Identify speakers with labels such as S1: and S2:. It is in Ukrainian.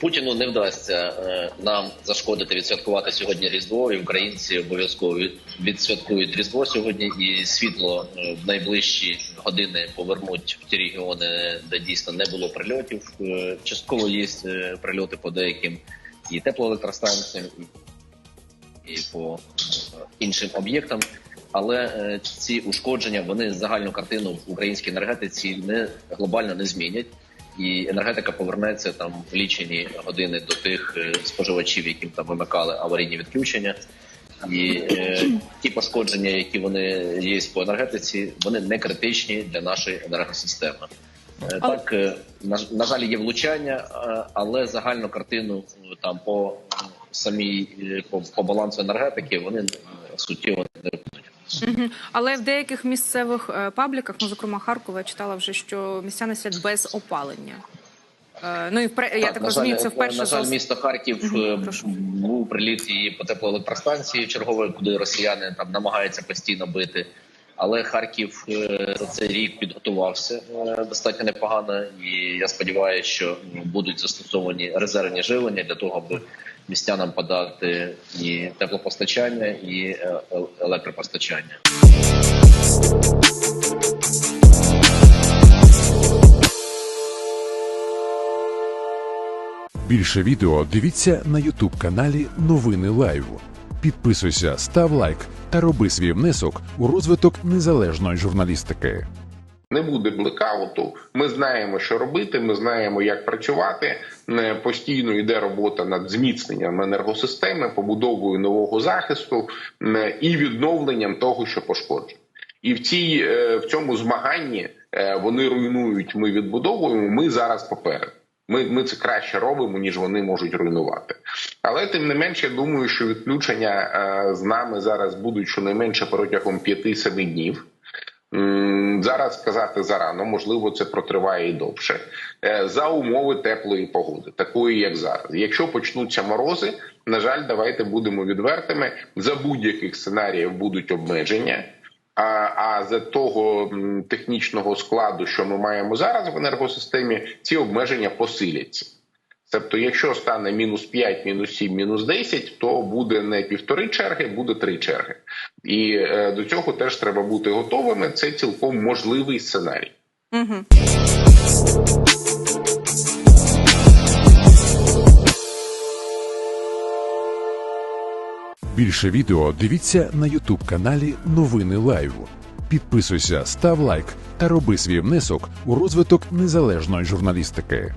S1: Путіну не вдасться е, нам зашкодити відсвяткувати сьогодні Різдво, і українці обов'язково відсвяткують Різдво сьогодні, і світло е, в найближчі години повернуть в ті регіони, де дійсно не було прильотів. Е, Частково є прильоти по деяким і теплоелектростанціям, і, по іншим об'єктам. Але ці ушкодження вони загальну картину в українській енергетиці не глобально не змінять і енергетика повернеться там в лічені години до тих е, споживачів, яким там вимикали аварійні відключення. І е, ті пошкодження, які вони є по енергетиці, вони не критичні для нашої енергосистеми. Е, Так, е, на, на жаль, є влучання, е, але загальну картину е, там по самій по, по балансу енергетики вони суттєво не
S2: Але в деяких місцевих е, пабліках, ну зокрема Харкова, я читала вже, що містяни сидять без опалення. Е, Ну і впре- я так, розумію, це вперше
S1: на жаль, місто Харків е, був приліт і по теплоелектростанції чергової, куди росіяни там намагаються постійно бити. Але Харків е, за цей рік підготувався е, достатньо непогано, і я сподіваюся, що будуть застосовані резервні живлення для того, аби містянам подати і теплопостачання, і е, е- електропостачання.
S3: Більше відео дивіться на Ютуб каналі Новини Лайв. Підписуйся, став лайк та роби свій внесок у розвиток незалежної журналістики.
S4: Не буде блекауту. Ми знаємо, що робити. Ми знаємо, як працювати. Е, Постійно йде робота над зміцненням енергосистеми, побудовою нового захисту е, і відновленням того, що пошкоджено. І в цій е, в цьому змаганні вони руйнують. Ми відбудовуємо. Ми зараз попереду. Ми, ми це краще робимо, ніж вони можуть руйнувати. Але тим не менше, я думаю, що відключення з нами зараз будуть щонайменше протягом 5-7 днів. Зараз сказати зарано, можливо, це протриває і довше Е, за умови теплої погоди, такої як зараз. Якщо почнуться морози, на жаль, давайте будемо відвертими. За будь-яких сценаріїв будуть обмеження. А, а за того технічного складу, що ми маємо зараз в енергосистемі, ці обмеження посиляться. Тобто, якщо стане мінус 5, мінус 7, мінус 10, то буде не півтори черги, буде три черги. І е, до цього теж треба бути готовими. Це цілком можливий сценарій.
S2: Мгм.
S3: Більше відео дивіться на Ютуб каналі Новини Лайв. Підписуйся, став лайк та роби свій внесок у розвиток незалежної журналістики.